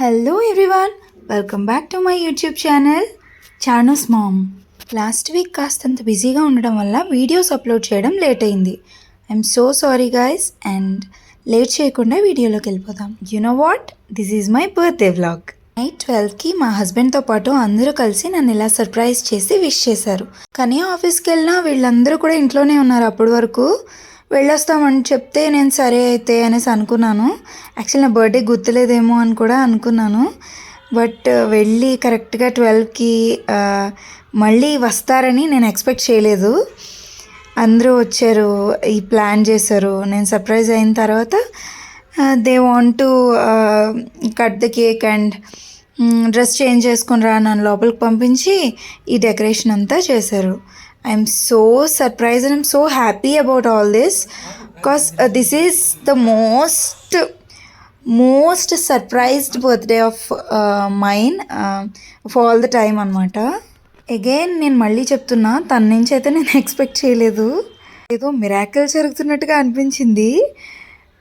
Hello everyone welcome back to my YouTube channel చానోస్ mom last week కాస్తంత బిజీగా ఉండడం వల్ల వీడియోస్ అప్లోడ్ చేయడం లేట్ అయింది. I'm so sorry guys and late చేయకుండా వీడియోలోకి వెళ్ళిపోదాం. You know what this is my birthday vlog night ట్వెల్వ్కి మా హస్బెండ్తో పాటు అందరూ కలిసి నన్ను ఇలా సర్ప్రైజ్ చేసి విష్ చేశారు. కానీ ఆఫీస్కి వెళ్ళినా వీళ్ళందరూ కూడా ఇంట్లోనే ఉన్నారు అప్పటి వరకు. వెళ్ళొస్తామని చెప్తే నేను సరే అయితే అనేసి అనుకున్నాను. యాక్చువల్ నా బర్త్డే గుర్తులేదేమో అని కూడా అనుకున్నాను. బట్ వెళ్ళి కరెక్ట్గా ట్వెల్వ్కి మళ్ళీ వస్తారని నేను ఎక్స్పెక్ట్ చేయలేదు. అందరూ వచ్చారు ఈ ప్లాన్ చేశారు. నేను సర్ప్రైజ్ అయిన తర్వాత they want to cut the cake and dress change చేసుకుని రా నన్ను లోపలికి పంపించి ఈ డెకరేషన్ అంతా చేశారు. I'm so surprise and I'm so happy about all this because this is the most most surprised birthday of mine of all the time అనమాట again నేను మళ్ళీ చెప్తున్నా తన నుంచి అయితే నేను ఎక్స్పెక్ట్ చేయలేదు. ఏదో మిరాకిల్ జరుగుతున్నట్టుగా అనిపించింది.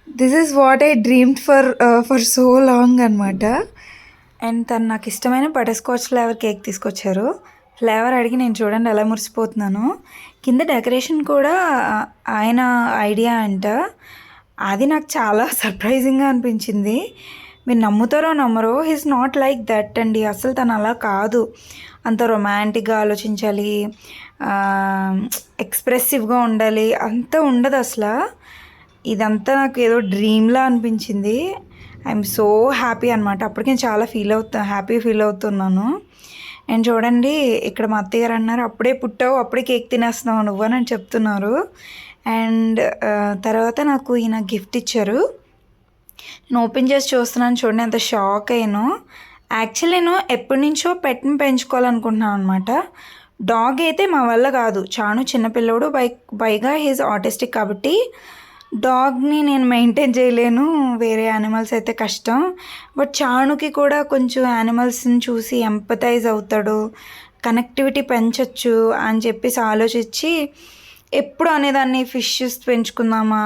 This is what I dreamed for for so long అనమాట అండ్ తను నాకు ఇష్టమైన బటర్ స్కాచ్ ఫ్లేవర్ కేక్ తీసుకొచ్చారు. ఫ్లేవర్ అడిగి నేను చూడండి ఎలా మురిసిపోతున్నాను. కింద డెకరేషన్ కూడా ఆయన ఐడియా అంట. అది నాకు చాలా సర్ప్రైజింగ్గా అనిపించింది. మీరు నమ్ముతారో నమ్మరో హీస్ నాట్ లైక్ దట్ అండి. అసలు తను అలా కాదు. అంత రొమాంటిక్గా ఆలోచించాలి ఎక్స్ప్రెసివ్గా ఉండాలి అంత ఉండదు అసలు. ఇదంతా నాకు ఏదో డ్రీమ్లా అనిపించింది. ఐఎమ్ సో హ్యాపీ అనమాట అప్పటికే నేను చాలా ఫీల్ అవుతా హ్యాపీ ఫీల్ అవుతున్నాను. అండ్ చూడండి ఇక్కడ మా అత్తయ్యగారు అన్నారు అప్పుడే పుట్టావు అప్పుడే కేక్ తినేస్తున్నావు నువ్వు అని చెప్తున్నారు. అండ్ తర్వాత నాకు ఈయన గిఫ్ట్ ఇచ్చారు. నేను ఓపెన్ చేసి చూస్తున్నాను చూడండి అంత షాక్ అయ్యాను. యాక్చువల్ నేను ఎప్పటి నుంచో పెట్ని పెంచుకోవాలనుకుంటున్నాను అనమాట డాగ్ అయితే మా వల్ల కాదు. చాను చిన్నపిల్లోడు పై పైగా హీజ్ ఆటిస్టిక్ కాబట్టి డాగ్ని నేను మెయింటైన్ చేయలేను. వేరే యానిమల్స్ అయితే కష్టం. బట్ చాణుకి కూడా కొంచెం యానిమల్స్ని చూసి ఎంపతైజ్ అవుతాడు. కనెక్టివిటీ పెంచవచ్చు అని చెప్పేసి ఆలోచించి ఎప్పుడు అనేదాన్ని ఫిషెస్ పెంచుకుందామా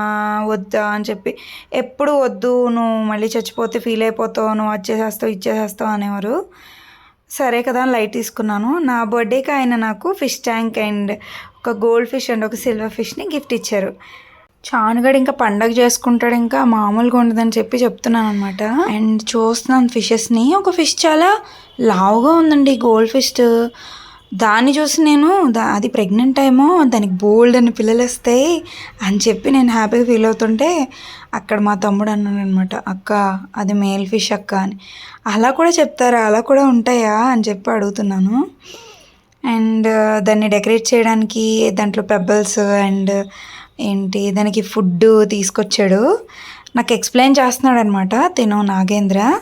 వద్దా అని చెప్పి ఎప్పుడు వద్దు నువ్వు మళ్ళీ చచ్చిపోతే ఫీల్ అయిపోతావు నువ్వు వచ్చేసేస్తావు ఇచ్చేసేస్తావు అనేవారు. సరే కదా లైట్ తీసుకున్నాను. నా బర్త్డేకి ఆయన నాకు ఫిష్ ట్యాంక్ అండ్ ఒక గోల్డ్ ఫిష్ అండ్ ఒక సిల్వర్ ఫిష్ని గిఫ్ట్ ఇచ్చారు. చానుగడు ఇంకా పండగ చేసుకుంటాడు ఇంకా మామూలుగా ఉండదని చెప్పి చెప్తున్నాను అనమాట అండ్ చూస్తున్నాను ఫిషెస్ని. ఒక ఫిష్ చాలా లావుగా ఉందండి గోల్డ్ ఫిష్. దాన్ని చూసి నేను దా అది ప్రెగ్నెంట్ టైమో దానికి బోల్డ్ అని పిల్లలు వస్తాయి అని చెప్పి నేను హ్యాపీగా ఫీల్ అవుతుంటే అక్కడ మా తమ్ముడు అన్నాడు అనమాట అక్క అది మేల్ ఫిష్ అక్క అని. అలా కూడా చెప్తారా? అలా కూడా ఉంటాయా? అని చెప్పి అడుగుతున్నాను. అండ్ దాన్ని డెకరేట్ చేయడానికి దాంట్లో పెబ్బల్స్ అండ్ ఏంటి? దానికి ఫుడ్ తీసుకొచ్చాడు. నాకు ఎక్స్ప్లెయిన్ చేస్తున్నాడు అనమాట తిను నాగేంద్ర.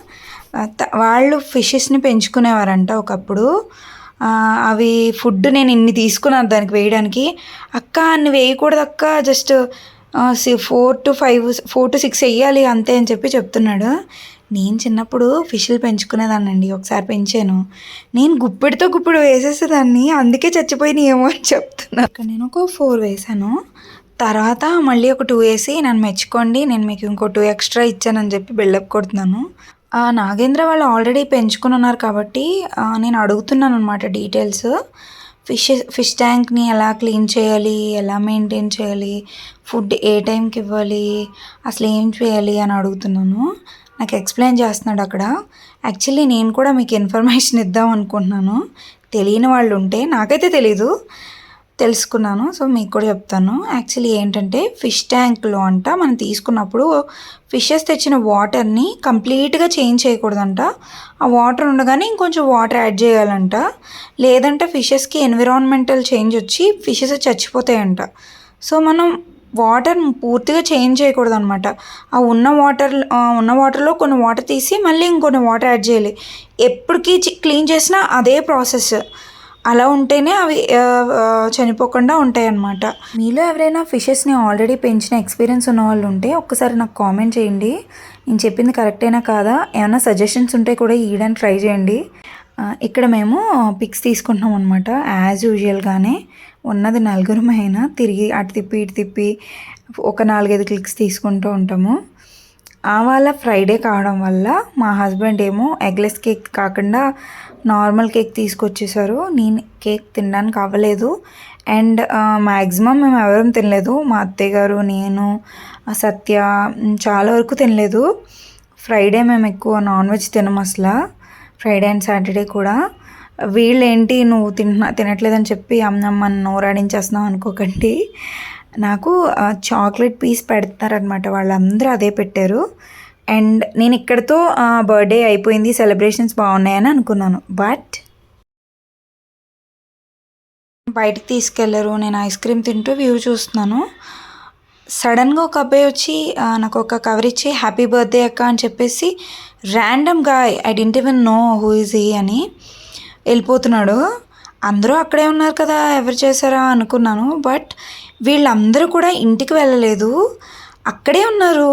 త- వాళ్ళు ఫిషెస్ని పెంచుకునేవారంట ఒకప్పుడు. అవి ఫుడ్ నేను ఇన్ని తీసుకున్నాను దానికి వేయడానికి. అక్క అన్ని వేయకూడదు అక్క just four to five four to six వేయాలి అంతే అని చెప్పి చెప్తున్నాడు. నేను చిన్నప్పుడు ఫిష్లు పెంచుకునేదాన్నండి ఒకసారి పెంచాను. నేను గుప్పిడితో గుప్పిడి వేసేసేదాన్ని అందుకే చచ్చిపోయినాయి ఏమో అని చెప్తున్నా. నేను ఒక ఫోర్ వేసాను తర్వాత మళ్ళీ ఒక టూ వేసి నన్ను మెచ్చుకోండి నేను మీకు ఇంకో టూ ఎక్స్ట్రా ఇచ్చానని చెప్పి బిల్డప్ కొడుతున్నాను. నాగేంద్ర వాళ్ళు ఆల్రెడీ పెంచుకుని ఉన్నారు కాబట్టి నేను అడుగుతున్నాను అనమాట డీటెయిల్స్ ఫిష్ ఫిష్ ట్యాంక్ని ఎలా క్లీన్ చేయాలి ఎలా మెయింటైన్ చేయాలి ఫుడ్ ఏ టైంకి ఇవ్వాలి అసలు ఏం చేయాలి అని అడుగుతున్నాను. నాకు ఎక్స్ప్లెయిన్ చేస్తున్నాడు అక్కడ. యాక్చువల్లీ నేను కూడా మీకు ఇన్ఫర్మేషన్ ఇద్దాం అనుకుంటున్నాను. తెలియని వాళ్ళు ఉంటే నాకైతే తెలీదు. తెలుసుకున్నాను సో మీకు కూడా చెప్తాను. యాక్చువల్లీ ఏంటంటే ఫిష్ ట్యాంక్లో అంట మనం తీసుకున్నప్పుడు ఫిషెస్ తెచ్చిన వాటర్ని కంప్లీట్గా చేంజ్ చేయకూడదంట. ఆ వాటర్ ఉండగానే ఇంకొంచెం వాటర్ యాడ్ చేయాలంట. లేదంటే ఫిషెస్కి ఎన్విరాన్మెంటల్ చేంజ్ వచ్చి ఫిషెస్ చచ్చిపోతాయంట. సో మనం వాటర్ పూర్తిగా చేంజ్ చేయకూడదు అనమాట ఆ ఉన్న వాటర్ ఉన్న వాటర్లో కొన్ని వాటర్ తీసి మళ్ళీ ఇంకొన్ని వాటర్ యాడ్ చేయాలి. ఎప్పటికీ క్లీన్ చేసినా అదే ప్రాసెస్ అలా ఉంటేనే అవి చనిపోకుండా ఉంటాయి అన్నమాట మీలో ఎవరైనా ఫిషెస్ని ఆల్రెడీ పెంచిన ఎక్స్పీరియన్స్ ఉన్న వాళ్ళు ఉంటే ఒక్కసారి నాకు కామెంట్ చేయండి. నేను చెప్పింది కరెక్టేనా కాదా? ఏమైనా సజెషన్స్ ఉంటే కూడా ఇవ్వడానికి ట్రై చేయండి. ఇక్కడ మేము పిక్స్ తీసుకుంటున్నాం అనమాట యాజ్ యూజువల్గానే ఉన్నది నలుగురమైనా తిరిగి అటు తిప్పి ఇటు తిప్పి ఒక నాలుగైదు క్లిక్స్ తీసుకుంటూ ఉంటాము. ఆవాల ఫ్రైడే కావడం వల్ల మా హస్బెండ్ ఏమో ఎగ్లెస్ కేక్ కాకుండా నార్మల్ కేక్ తీసుకొచ్చేసారు. నేను కేక్ తినడానికి అవ్వలేదు. అండ్ మ్యాక్సిమం మేము ఎవరూ తినలేదు. మా అత్తయ్య గారు నేను సత్య చాలా వరకు తినలేదు. ఫ్రైడే మేము ఎక్కువ నాన్ వెజ్ తినము అసలు. ఫ్రైడే అండ్ సాటర్డే కూడా. వీళ్ళు ఏంటి నువ్వు తింటున్నా తినట్లేదని చెప్పి అమ్మమ్మని నోరాడించేస్తున్నావు అనుకోకండి. నాకు చాక్లెట్ పీస్ పెడతారనమాట వాళ్ళందరూ అదే పెట్టారు. అండ్ నేను ఇక్కడితో బర్త్డే అయిపోయింది సెలబ్రేషన్స్ బాగున్నాయని అనుకున్నాను. బట్ బయటికి తీసుకెళ్ళరు నేను ఐస్ క్రీమ్ తింటూ వ్యూ చూస్తున్నాను. సడన్గా ఒక అబ్బాయి వచ్చి నాకు ఒక కవర్ ఇచ్చి హ్యాపీ బర్త్డే అక్క అని చెప్పేసి random guy I didn't even know who is he అని వెళ్ళిపోతున్నాడు. అందరూ అక్కడే ఉన్నారు కదా ఎవరు చేశారా అనుకున్నాను. బట్ వీళ్ళందరూ కూడా ఇంటికి వెళ్ళలేదు. అక్కడే ఉన్నారు.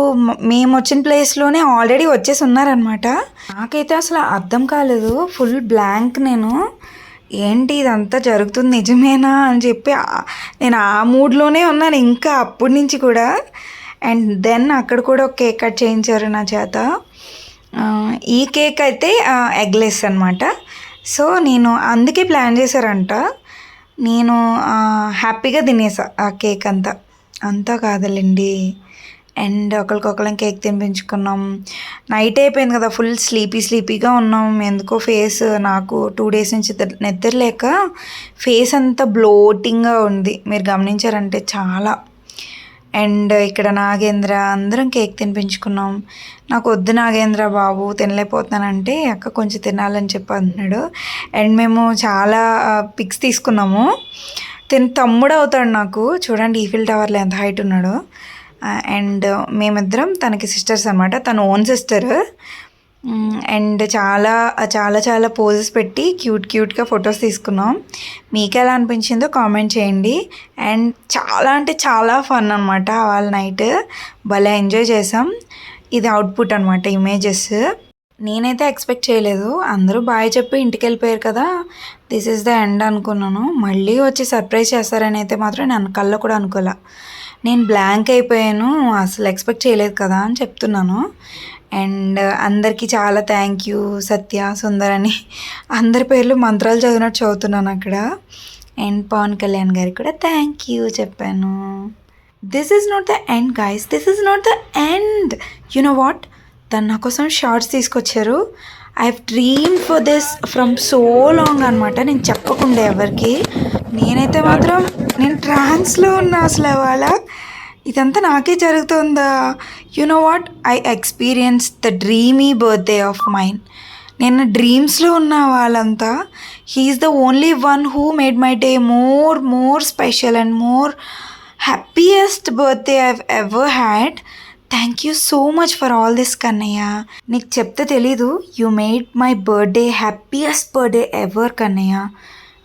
మేము వచ్చిన ప్లేస్లోనే ఆల్రెడీ వచ్చేసి ఉన్నారనమాట నాకైతే అసలు అర్థం కాలేదు. ఫుల్ బ్లాంక్ నేను. ఏంటి ఇదంతా జరుగుతుంది నిజమేనా అని చెప్పి నేను ఆ మూడ్లోనే ఉన్నాను ఇంకా అప్పటి నుంచి కూడా. అండ్ దెన్ అక్కడ కూడా ఒక కేక్ కట్ చేయించారు నా చేత. ఈ కేక్ అయితే ఎగ్లెస్ అనమాట సో నేను అందుకే ప్లాన్ చేశారంట. నేను హ్యాపీగా తినేసా ఆ కేక్ అంతా. అంతా కాదులేండి. అండ్ ఒకరికొకరం కేక్ తినిపించుకున్నాం. నైట్ అయిపోయింది కదా ఫుల్ స్లీపీ స్లీపీగా ఉన్నాం. ఎందుకో ఫేస్ నాకు టూ డేస్ నుంచి నిద్రలేక ఫేస్ అంతా బ్లోటింగ్గా ఉంది. మీరు గమనించారంటే చాలా. అండ్ ఇక్కడ నాగేంద్ర అందరం కేక్ తినిపించుకున్నాం. నాకు వద్దు నాగేంద్ర బాబు తినలేకపోతున్నానంటే అక్క కొంచెం తినాలని చెప్పి అంటున్నాడు. అండ్ మేము చాలా పిక్స్ తీసుకున్నాము. తిని తమ్ముడు అవుతాడు నాకు. చూడండి ఈఫిల్ టవర్లో ఎంత హైట్ ఉన్నాడో. అండ్ uh, మేమిద్దరం తనకి సిస్టర్స్ అనమాట తన ఓన్ సిస్టర్ అండ్ చాలా చాలా చాలా పోజెస్ పెట్టి క్యూట్ క్యూట్గా ఫొటోస్ తీసుకున్నాం. మీకు ఎలా అనిపించిందో కామెంట్ చేయండి. అండ్ చాలా అంటే చాలా ఫన్ అనమాట వాళ్ళ నైట్ భలే ఎంజాయ్ చేసాం ఇది అవుట్పుట్ అనమాట ఇమేజెస్ నేనైతే ఎక్స్పెక్ట్ చేయలేదు. అందరూ బాయ్ చెప్పి ఇంటికి వెళ్ళిపోయారు కదా. దిస్ ఇస్ ద ఎండ్ అనుకున్నాను. మళ్ళీ వచ్చి సర్ప్రైజ్ చేస్తారని అయితే మాత్రం నేను కళ్ళ కూడా అనుకోలే. నేను బ్లాంక్ అయిపోయాను అసలు ఎక్స్పెక్ట్ చేయలేదు కదా అని చెప్తున్నాను. అండ్ అందరికీ చాలా థ్యాంక్ యూ సత్య సుందర్ అని. అందరి పేర్లు మంత్రాలు చదివినట్టు చదువుతున్నాను అక్కడ. అండ్ పవన్ కళ్యాణ్ గారికి కూడా థ్యాంక్ యూ చెప్పాను. This is not the end guys this is not the end you know what తను నా కోసం షార్ట్స్ తీసుకొచ్చారు. I have dream for this from so long అనమాట నేను చెప్పకుండా ఎవరికి. నేనైతే మాత్రం నేను ట్రాన్స్లో ఉన్నా అసలు వాళ్ళ ఇదంతా నాకే జరుగుతుందా? No what I experience the dreamy birthday of mind నేను డ్రీమ్స్లో ఉన్న వాళ్ళంతా. He is the only one who made my day more more special and more happiest birthday I've ever had thank you so much for all this Kannayya నీకు చెప్తే తెలీదు. You made my birthday happiest birthday ever Kannayya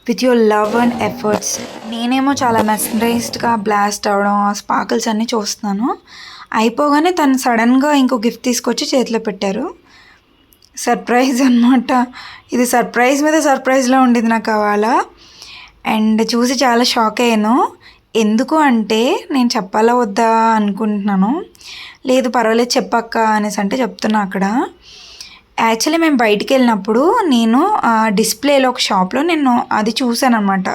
with your love and efforts నేనేమో చాలా మెస్మరైజ్డ్గా blast అవడం ఆ sparkles అన్నీ చూస్తున్నాను. అయిపోగానే తను సడన్గా ఇంకో గిఫ్ట్ తీసుకొచ్చి చేతిలో పెట్టారు. సర్ప్రైజ్ అనమాట ఇది సర్ప్రైజ్ మీద సర్ప్రైజ్లో ఉండేది నాకు కావాలా అండ్ చూసి చాలా షాక్ అయ్యాను. ఎందుకు అంటే నేను చెప్పాలా వద్దా అనుకుంటున్నాను. లేదు పర్వాలేదు చెప్పక్క అనేసి అంటే చెప్తున్నా అక్కడ. యాక్చువల్లీ మేము బయటికి వెళ్ళినప్పుడు నేను డిస్ప్లేలో ఒక షాప్లో నేను అది చూశాను అనమాట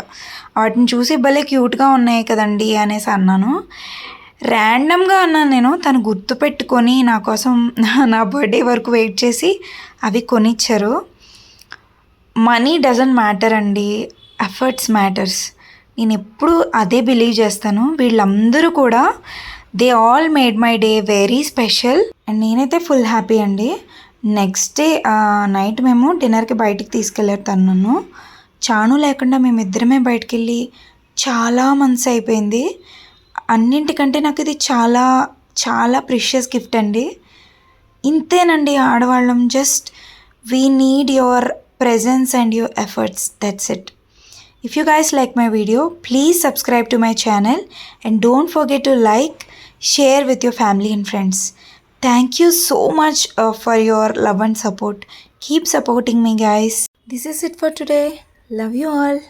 వాటిని చూసి భలే క్యూట్గా ఉన్నాయి కదండి అనేసి అన్నాను. ర్యాండమ్గా అన్నాను నేను తను గుర్తుపెట్టుకొని నా కోసం నా బర్త్డే వరకు వెయిట్ చేసి అవి కొనిచ్చారు. మనీ డజంట్ మ్యాటర్ అండి. ఎఫర్ట్స్ మ్యాటర్స్ నేను ఎప్పుడు అదే బిలీవ్ చేస్తాను. వీళ్ళందరూ కూడా they all made my day very special and నేనైతే ఫుల్ హ్యాపీ అండి. నెక్స్ట్ డే నైట్ మేము డిన్నర్కి బయటికి తీసుకెళ్ళారు తన్నును చాను లేకుండా మేమిద్దరమే బయటకు వెళ్ళి చాలా మంత్స్ అయిపోయింది. అన్నింటికంటే నాకు ఇది చాలా చాలా ప్రిషియస్ గిఫ్ట్ అండి. ఇంతేనండి ఆడవాళ్ళం. Just we need your presence and your efforts that's it if you guys like my video please subscribe to my channel and don't forget to like share with your family and friends thank you so much uh, for your love and support. Keep supporting me guys. This is it for today. Love you all